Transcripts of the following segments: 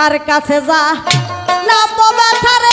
কার কাছে যা? না লাভ ব্যথার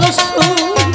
কলসু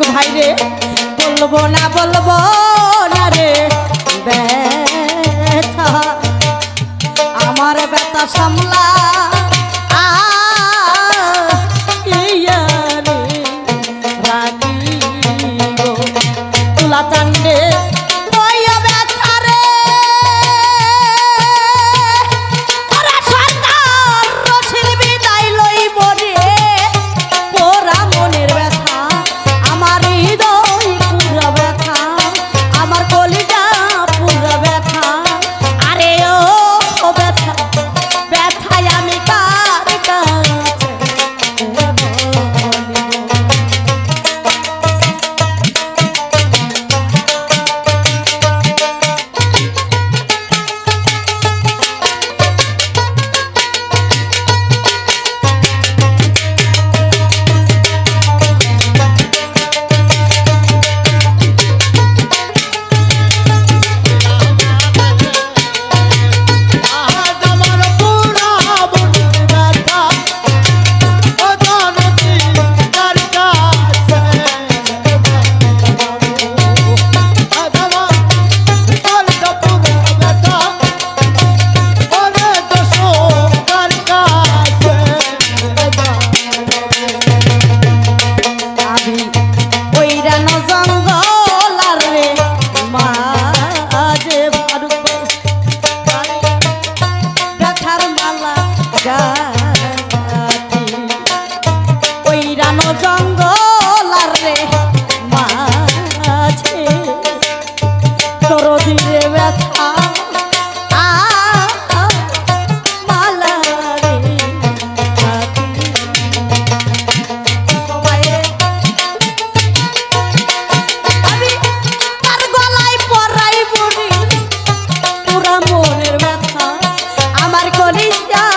গো ভাই রে বলব না বলব না রে ব্যথা। আমার ব্যথা সামলা মরিয়া